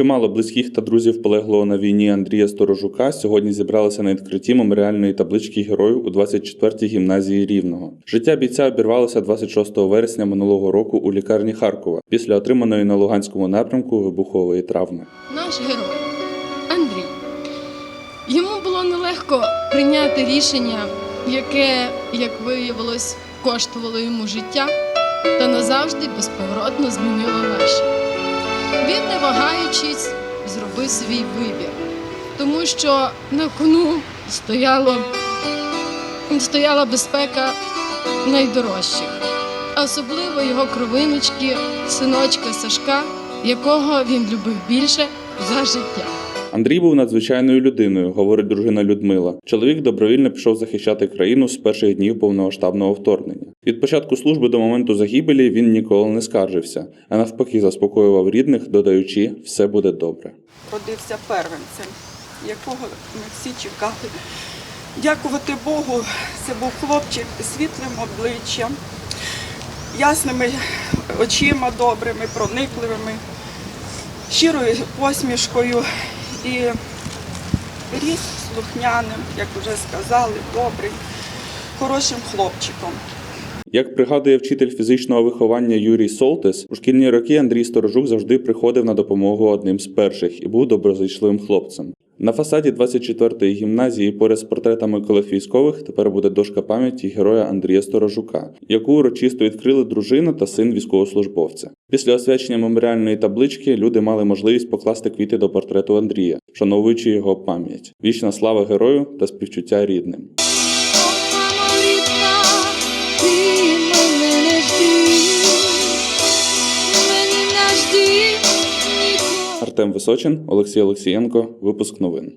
Чимало близьких та друзів полеглого на війні Андрія Сторожука сьогодні зібралися на відкритті меморіальної таблички герою у 24-й гімназії Рівного. Життя бійця обірвалося 26 вересня минулого року у лікарні Харкова після отриманої на Луганському напрямку вибухової травми. наш герой Андрій. Йому було нелегко прийняти рішення, яке, як виявилось, коштувало йому життя та назавжди безповоротно змінило наші. Він, не вагаючись, зробив свій вибір, тому що на кону стояло, стояла безпека найдорожчих, особливо його кровиночки, синочка Сашка, якого він любив більше за життя. Андрій був надзвичайною людиною, говорить дружина Людмила. Чоловік добровільно пішов захищати країну з перших днів повномасштабного вторгнення. Від початку служби до моменту загибелі він ніколи не скаржився, а навпаки, заспокоював рідних, додаючи, все буде добре. родився первенцем, якого ми всі чекали. Дякувати Богу, це був хлопчик світлим обличчям, ясними очима добрими, проникливими, щирою посмішкою і ріс слухняним, як вже сказали, добрим, хорошим хлопчиком. Як пригадує вчитель фізичного виховання Юрій Солтес, у шкільні роки Андрій Сторожук завжди приходив на допомогу одним з перших і був доброзичливим хлопцем. На фасаді 24-ї гімназії поряд з портретами колег військових тепер буде дошка пам'яті героя Андрія Сторожука, яку урочисто відкрили дружина та син військовослужбовця. Після освячення меморіальної таблички люди мали можливість покласти квіти до портрету Андрія, вшановуючи його пам'ять. Вічна слава герою та співчуття рідним. Артем Височин, Олексій Олексієнко. Випуск новин.